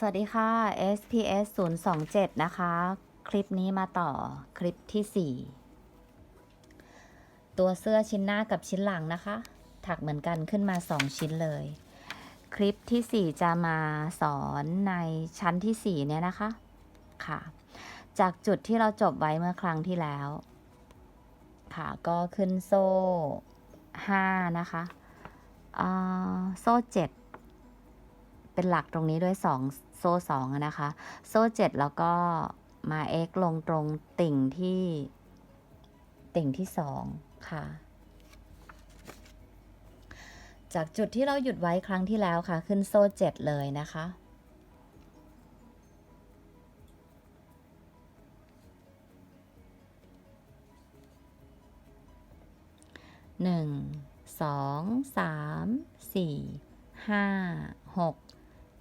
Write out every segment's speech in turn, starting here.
สวัสดีค่ะ SPS 027 นะคะ คลิปนี้มาต่อคลิปที่ 4 ตัวเสื้อชิ้นหน้ากับชิ้นหลังนะคะ ถักเหมือนกันขึ้นมา 2 ชิ้นเลย คลิปที่ 4 จะมาสอนในชั้นที่ 4 เนี่ยนะคะค่ะ จากจุดที่เราจบไว้เมื่อครั้งที่แล้ว ค่ะก็ขึ้นโซ่ 5 นะคะอ่าโซ่ 7 เป็นหลักตรงนี้ด้วยสองโซ่สองนะคะ โซ่เจ็ดแล้วก็มา x ลงตรงติ่งที่ติ่งที่สองค่ะ จากจุดที่เราหยุดไว้ครั้งที่แล้วค่ะ ขึ้นโซ่เจ็ดเลยนะคะหนึ่งสองสามสี่ห้าหก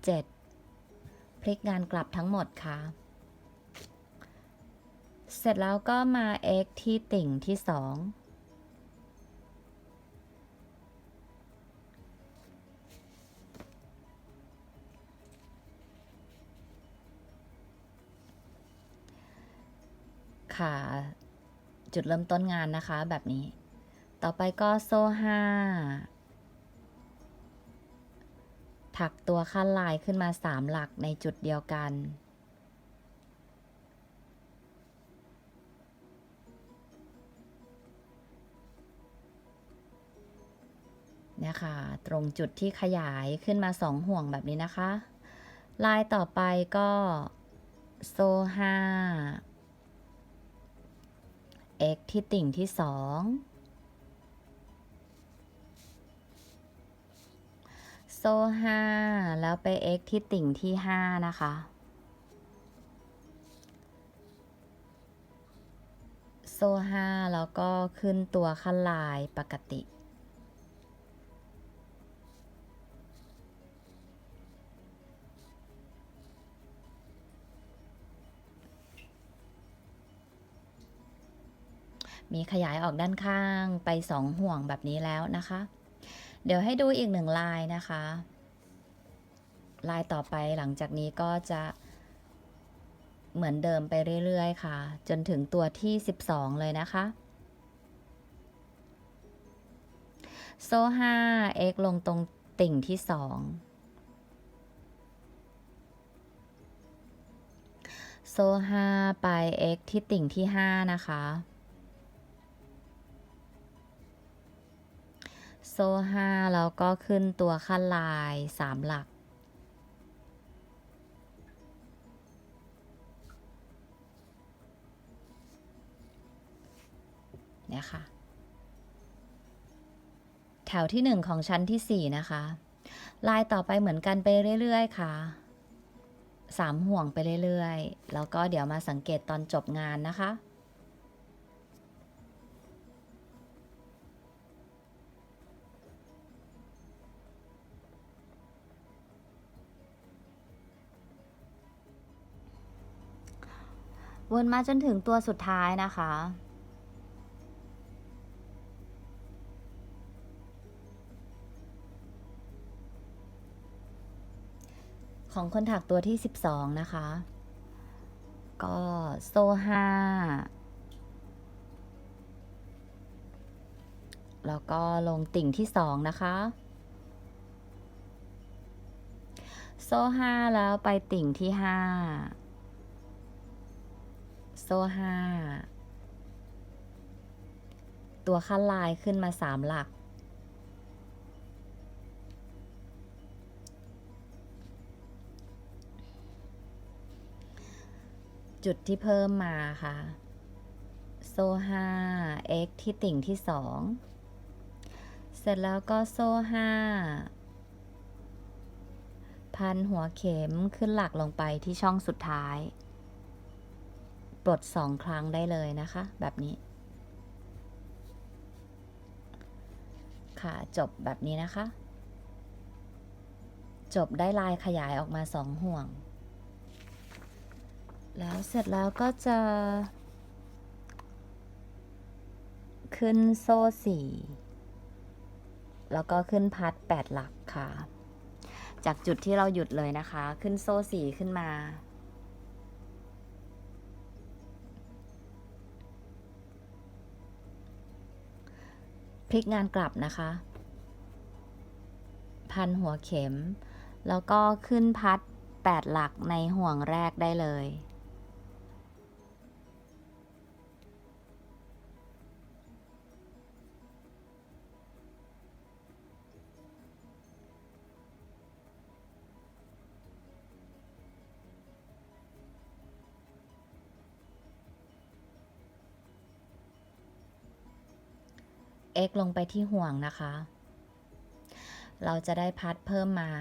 เจ็ดพลิกงานกลับทั้งหมดค่ะ เสร็จแล้วก็มา x ที่ติ่งที่สองค่ะ จุดเริ่มต้นงานนะคะแบบนี้ ต่อไปก็โซ่ห้า ถักตัวขั้นลายขึ้นมา 3 หลักในจุดเดียวกันนะคะตรงจุดที่ขยายขึ้นมา 2 ห่วงแบบนี้นะคะ ลายต่อไปก็โซ่5 x ที่ติ่งที่ 2 โซ่ห้าแล้วไป x ที่ติ่งที่ห้านะคะ โซ่ห้าแล้วก็ขึ้นตัวขั้นลายปกติ มีขยายออกด้านข้างไปสองห่วงแบบนี้แล้วนะคะ เดี๋ยวให้ดูอีกหนึ่งลายนะคะ ลายต่อไปหลังจากนี้ก็จะเหมือนเดิมไปเรื่อยๆ ค่ะ จนถึงตัวที่ 12 เลยนะคะ โซ่5 x ลงตรงติ่งที่ 2 โซ่5ไป x ที่ติ่งที่ 5 นะคะ โซ่ห้าแล้วก็ขึ้นตัวขั้นลายสามหลัก เนี่ยค่ะ แถวที่หนึ่งของชั้นที่สี่นะคะ ลายต่อไปเหมือนกันไปเรื่อย ๆ ค่ะสามห่วงไปเรื่อย ๆ แล้วก็เดี๋ยวมาสังเกตตอนจบงานนะคะ วนมาจนถึงตัวสุดท้ายนะคะ ของคนถักตัวที่ 12 นะคะ ก็โซ่ห้าแล้วก็ลงติ่งที่ 2 นะคะ โซ่ห้าแล้วไปติ่งที่ 5 โซ่ห้าตัวขั้นลายขึ้นมาสามหลัก จุดที่เพิ่มมาค่ะ โซ่ห้า x ที่ติ่งที่สองเสร็จแล้วก็โซ่ห้า พันหัวเข็มขึ้นหลักลงไปที่ช่องสุดท้าย ปลดสองครั้งได้เลยนะคะ แบบนี้ ค่ะจบแบบนี้นะคะ จบได้ลายขยายออกมาสองห่วง แล้วเสร็จแล้วก็จะ ขึ้นโซ่สี่แล้วก็ขึ้นพัดแปดหลักค่ะ จากจุดที่เราหยุดเลยนะคะ ขึ้นโซ่สี่ขึ้นมา พลิกงานกลับนะคะ พันหัวเข็ม แล้วก็ขึ้นพัด 8 หลักในห่วงแรกได้เลย x ลงไปที่ห่วงนะคะ เราจะได้พัดเพิ่มมา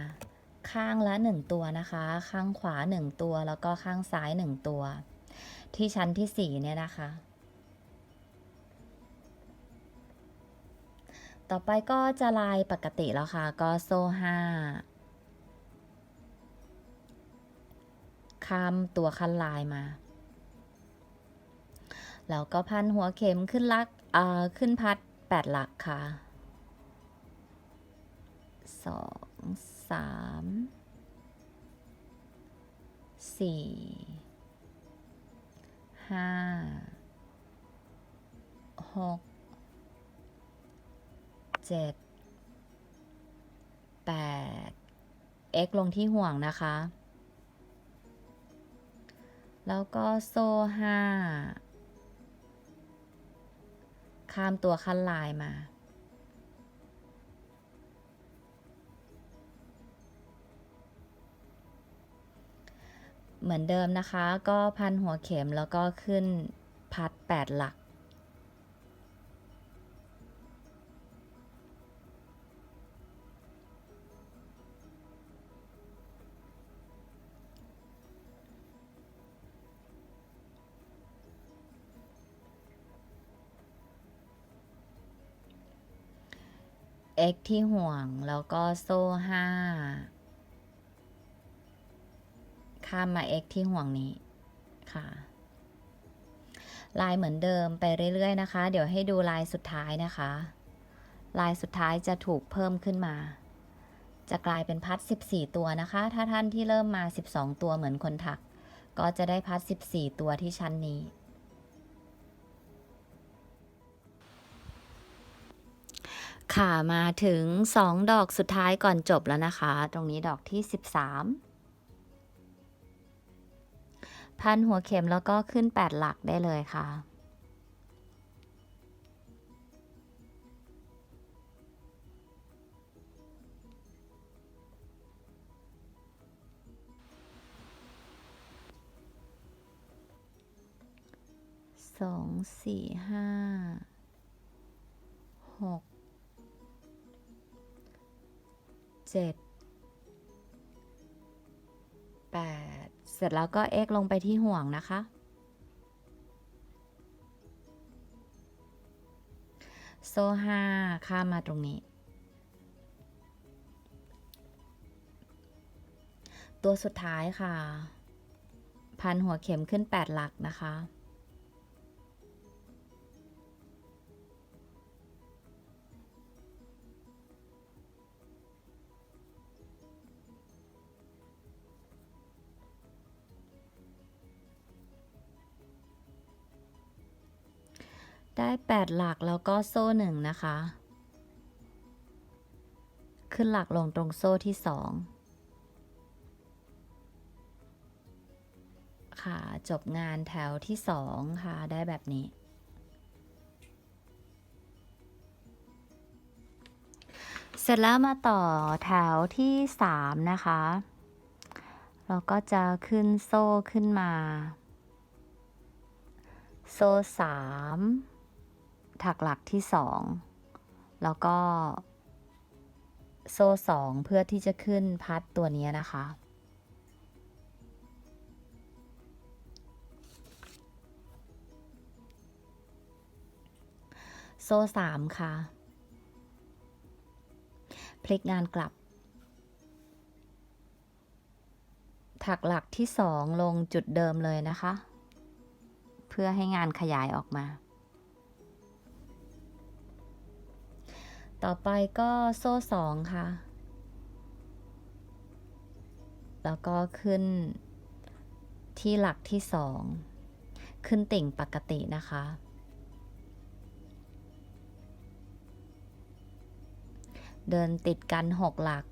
ข้างละ 1 ตัวนะคะ ข้างขวา 1 ตัวแล้วก็ข้างซ้าย 1 ตัว ที่ชั้นที่ 4 เนี่ยนะคะ ต่อไปก็จะลายปกติแล้วค่ะ ก็โซ่ห้าข้ามตัวคันลายมา แล้วก็พันหัวเข็มขึ้นลักอ่อขึ้นพัด 8หลักค่ะสองสามสี่ห้าหกเจ็ดแปด x ลงที่ห่วงนะคะ แล้วก็โซ่ห้า ข้ามตัวขั้นลายมา เหมือนเดิมนะคะ ก็พันหัวเข็มแล้วก็ขึ้นพัด 8 หลัก x ที่ห่วงแล้วก็โซ่ห้าข้ามมา x ที่ห่วงนี้ค่ะ ลายเหมือนเดิมไปเรื่อยๆนะคะ เดี๋ยวให้ดูลายสุดท้ายนะคะ ลายสุดท้ายจะถูกเพิ่มขึ้นมา จะกลายเป็นพัด 14 ตัวนะคะ ถ้าท่านที่เริ่มมา 12 ตัวเหมือนคนถัก ก็จะได้พัด 14 ตัวที่ชั้นนี้ ค่ะมาถึง 2 ดอกสุดท้ายก่อนจบแล้วนะคะ ตรงนี้ดอกที่ 13 พันหัวเข็มแล้วก็ขึ้น 8 หลักได้เลยค่ะสองสี่ห้าหก จ็ดแปดเสร็จแล้วก็ x ลงไปที่ห่วงนะคะ โซ่ห้าข้ามมาตรงนี้ ตัวสุดท้ายค่ะ พันหัวเข็มขึ้น 8 หลักนะคะ ได้ 8 หลักแล้วก็โซ่หนึ่งนะคะ ขึ้นหลักลงตรงโซ่ที่สองค่ะ จบงานแถวที่สองค่ะ ได้แบบนี้ เสร็จแล้วมาต่อแถวที่สามนะคะ เราก็จะขึ้นโซ่ขึ้นมา โซ่สาม ถักหลักที่สองแล้วก็ โซ่สองเพื่อที่จะขึ้นพัดตัวนี้นะคะ โซ่สามค่ะ พลิกงานกลับ ถักหลักที่สองลงจุดเดิมเลยนะคะ เพื่อให้งานขยายออกมา ต่อไปก็โซ่สองค่ะ แล้วก็ขึ้นที่หลักที่สอง ขึ้นติ่งปกตินะคะ เดินติดกันหกหลัก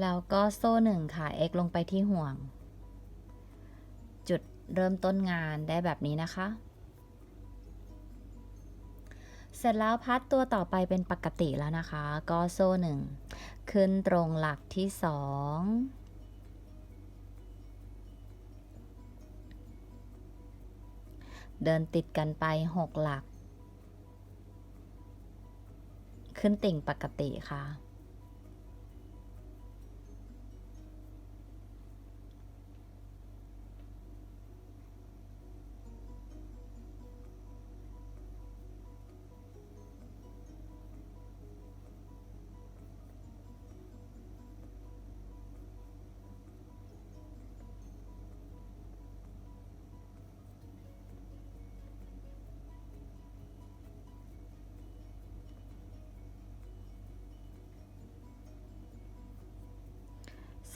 แล้วก็โซ่หนึ่งค่ะ x ลงไปที่ห่วง จุดเริ่มต้นงานได้แบบนี้นะคะ เสร็จแล้วพัดตัวต่อไปเป็นปกติแล้วนะคะ ก็โซ่หนึ่งขึ้นตรงหลักที่สองเดินติดกันไปหกหลัก ขึ้นติ่งปกติค่ะ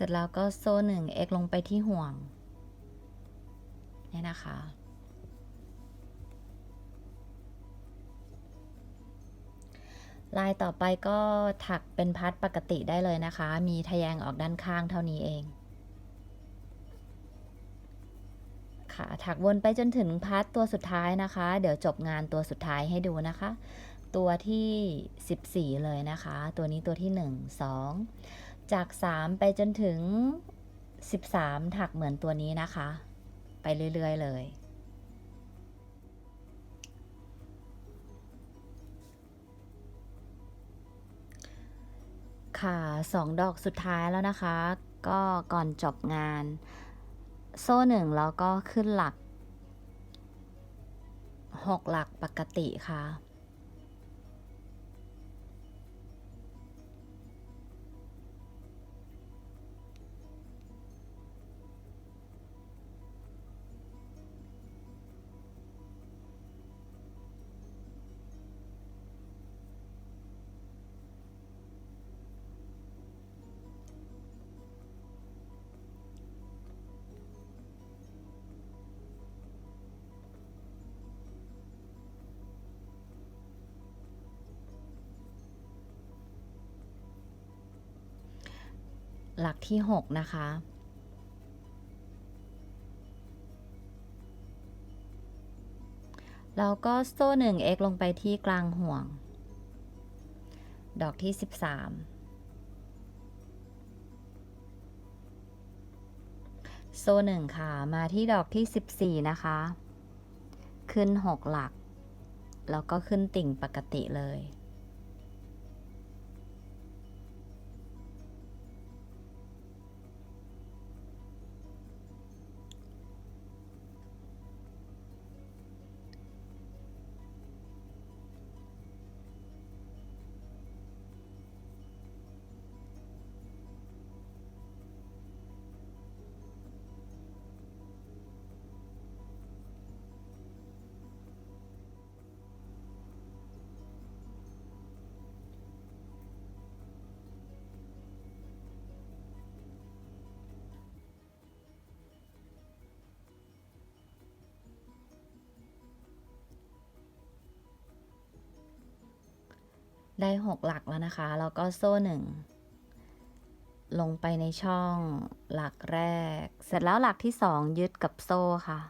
ร็จแล้วก็โซ่หนึ่ง x ลงไปที่ห่วงนี่นะคะ ลายต่อไปก็ถักเป็นพัดปกติได้เลยนะคะ มีทะแยงออกด้านข้างเท่านี้เอง ค่ะ ถักวนไปจนถึงพัดตัวสุดท้ายนะคะ เดี๋ยวจบงานตัวสุดท้ายให้ดูนะคะ ตัวที่ 14 เลยนะคะ ตัวนี้ตัวที่ 1 2 จาก 3 ไปจนถึง 13 ถักเหมือนตัวนี้นะคะ ไปเรื่อย ๆ เลย ค่ะสองดอกสุดท้ายแล้วนะคะ ก็ก่อนจบงาน โซ่หนึ่งแล้วก็ขึ้นหลัก 6 หลักปกติค่ะ หลักที่ 6 นะคะ แล้วก็โซ่หนึ่ง x ลงไปที่กลางห่วง ดอกที่ 13 โซ่หนึ่งค่ะ มาที่ดอกที่ 14 นะคะ ขึ้น 6 หลัก แล้วก็ขึ้นติ่งปกติเลย ได้ 6 หลักแล้วนะคะ แล้วก็โซ่หนึ่งลงไปในช่องหลักแรก เสร็จแล้วหลักที่2ยึดกับโซ่ค่ะ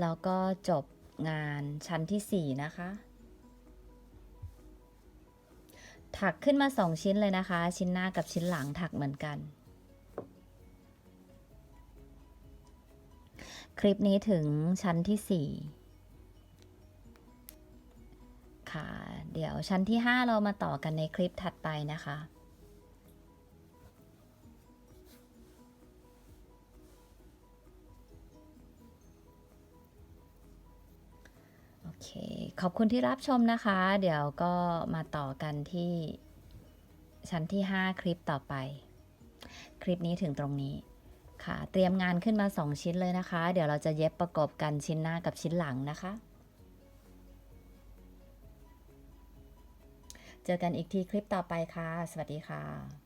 แล้วก็จบงานชั้นที่ 4 นะคะ ถักขึ้นมา 2 ชิ้นเลยนะคะ ชิ้นหน้ากับชิ้นหลังถักเหมือนกัน ลิปนี้ถึงชั้นที่ 4 ค่ะ เดี๋ยวชั้นที่ 5 เรามาต่อกันในคลิปถัดไปนะคะโอเคขอบคุณที่รับชมนะคะ เดี๋ยวก็มาต่อกันที่ชั้นที่ 5 คลิปต่อไป คลิปนี้ถึงตรงนี้ ค่ะ เตรียมงานขึ้นมา 2 ชิ้นเลยนะคะ เดี๋ยวเราจะเย็บประกอบกันชิ้นหน้ากับชิ้นหลังนะคะ เจอกันอีกทีคลิปต่อไปค่ะ สวัสดีค่ะ